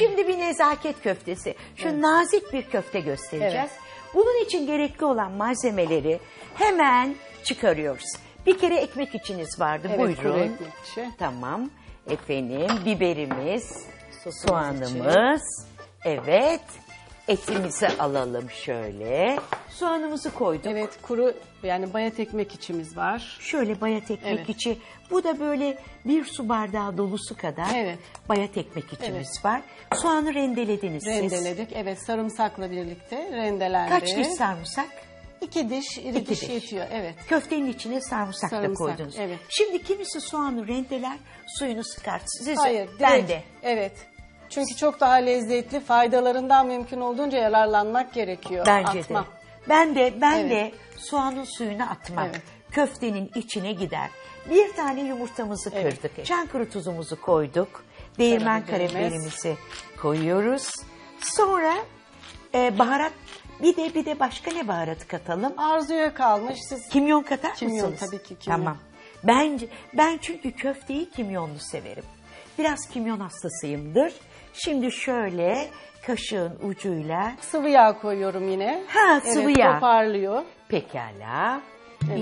Şimdi bir nezaket köftesi. Şu nazik bir köfte göstereceğiz. Bunun için gerekli olan malzemeleri hemen çıkarıyoruz. Bir kere ekmek içiniz vardı. Evet, Buyurun. Tamam. Efendim biberimiz, Sosumuz soğanımız. Evet. Etimizi alalım şöyle. Soğanımızı koyduk. Evet kuru yani bayat ekmek içimiz var. Şöyle bayat ekmek Evet. içi. Bu da böyle bir su bardağı dolusu kadar Evet. bayat ekmek içimiz var. Soğanı rendelediniz siz. Rendeledik. Evet sarımsakla birlikte rendelendi. Kaç diş sarımsak? İki diş, iri İki diş, diş. yetiyor. Evet. Köftenin içine sarımsak, da Sarımsak, koydunuz. evet. Şimdi kimisi soğanı rendeler, suyunu sıkar. Siz, Hayır, ben direkt. de. Evet. Çünkü çok daha lezzetli, faydalarından mümkün olduğunca yararlanmak gerekiyor. Bence Atma. de. Ben de ben Evet. de soğanın suyunu atmak. Evet. Köftenin içine gider. Bir tane yumurtamızı Evet. kırdık. Çankırı tuzumuzu koyduk. Değirmen Karabiberimiz. karabiberimizi koyuyoruz. Sonra e, baharat bir de bir de başka ne baharatı katalım? Arzuya kalmış. Siz Kimyon katar Kimyon, mısınız? tabii ki kimyon. Tamam. Bence ben çünkü köfteyi kimyonlu severim. Biraz kimyon hastasıyımdır. Şimdi şöyle kaşığın ucuyla sıvı yağ koyuyorum yine. Ha, sıvı evet, yağ. toparlıyor. Pekala.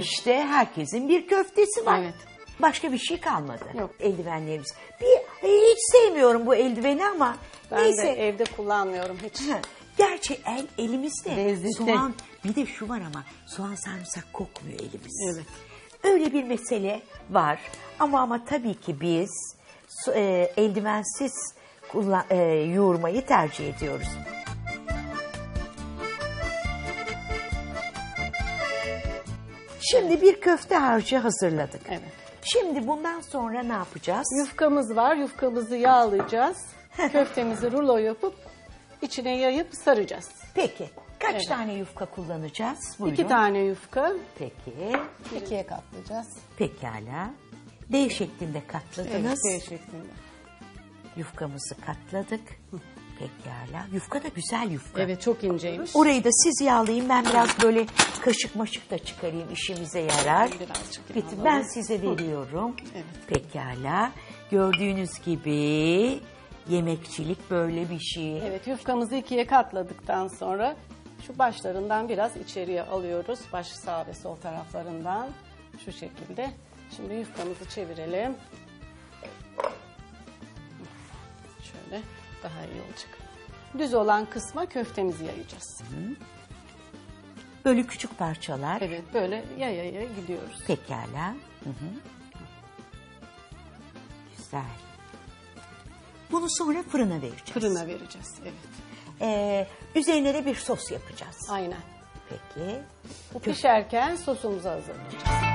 İşte herkesin bir köftesi var. Evet. Başka bir şey kalmadı. Yok. Eldivenlerimiz. Bir hiç sevmiyorum bu eldiveni ama Ben neyse. de evde kullanmıyorum hiç. Ha, Gerçi el elimizde Lezzetli. soğan bir de şu var ama soğan sarımsak kokmuyor elimiz. Evet. Öyle bir mesele var ama ama tabii ki biz e, eldivensiz kullan, e, yoğurmayı tercih ediyoruz. Şimdi bir köfte harcı hazırladık. Evet. Şimdi bundan sonra ne yapacağız? Yufkamız var. Yufkamızı yağlayacağız. Köftemizi rulo yapıp içine yayıp saracağız. Peki kaç Evet. tane yufka kullanacağız? Buyurun. İki tane yufka. Peki. ikiye katlayacağız. Pekala. D şeklinde katladınız. Evet, D şeklinde. Yufkamızı katladık. Pekala. Yufka da güzel yufka. Evet çok inceymiş. Orayı da siz yağlayın. Ben biraz böyle kaşık maşık da çıkarayım. işimize yarar. Birazcık Bitti. Ben size veriyorum. Evet. Pekala. Gördüğünüz gibi yemekçilik böyle bir şey. Evet yufkamızı ikiye katladıktan sonra şu başlarından biraz içeriye alıyoruz. Baş sağ ve sol taraflarından şu şekilde. Şimdi yufkamızı çevirelim. Şöyle daha iyi olacak. Düz olan kısma köftemizi yayacağız. Böyle küçük parçalar. Evet böyle yaya yaya gidiyoruz. Pekala. Hı hı. Güzel. Bunu sonra fırına vereceğiz. Fırına vereceğiz. Evet. Ee, üzerine de bir sos yapacağız. Aynen. Peki. Bu pişerken sosumuzu hazırlayacağız.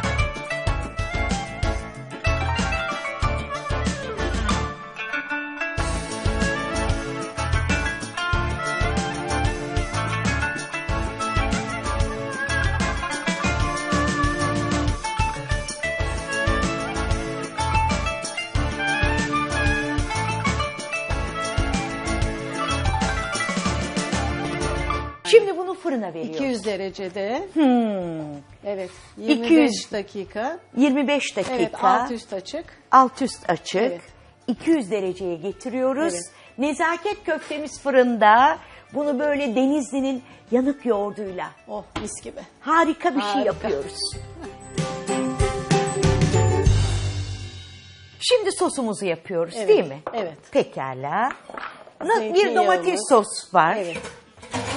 Fırına veriyoruz. 200 derecede. Hmm. Evet. 200. 25 dakika. 25 dakika. Evet alt üst açık. alt üst açık. Evet. 200 dereceye getiriyoruz. Evet. Nezaket köftemiz fırında. Bunu böyle Denizli'nin yanık yoğurduyla Oh mis gibi. harika bir şey Harika. yapıyoruz. Şimdi sosumuzu yapıyoruz Evet, değil mi? evet. Pekala. Na- Bir domates sos var. Evet.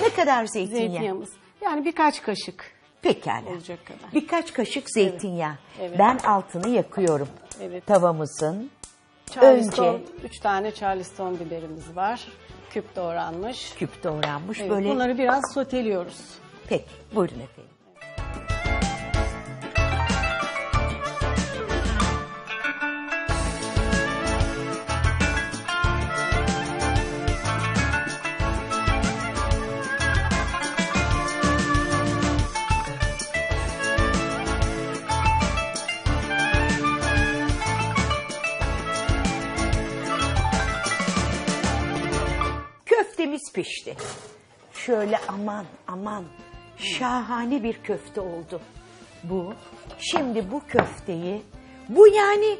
Ne kadar zeytinyağı? Zeytinyağımız. Yani birkaç kaşık. Pekala. Olacak kadar. Birkaç kaşık zeytinyağı. Evet. Ben altını yakıyorum. Evet. Tavamızın. Charleston, Önce- 3 tane Charleston biberimiz var. Küp doğranmış. Küp doğranmış Evet, böyle. Bunları biraz soteliyoruz. Peki buyurun efendim. Köftemiz pişti. Şöyle aman aman şahane bir köfte oldu bu. Şimdi bu köfteyi bu yani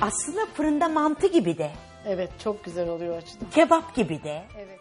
aslında fırında mantı gibi de. Evet çok güzel oluyor açıdan. Kebap gibi de. Evet.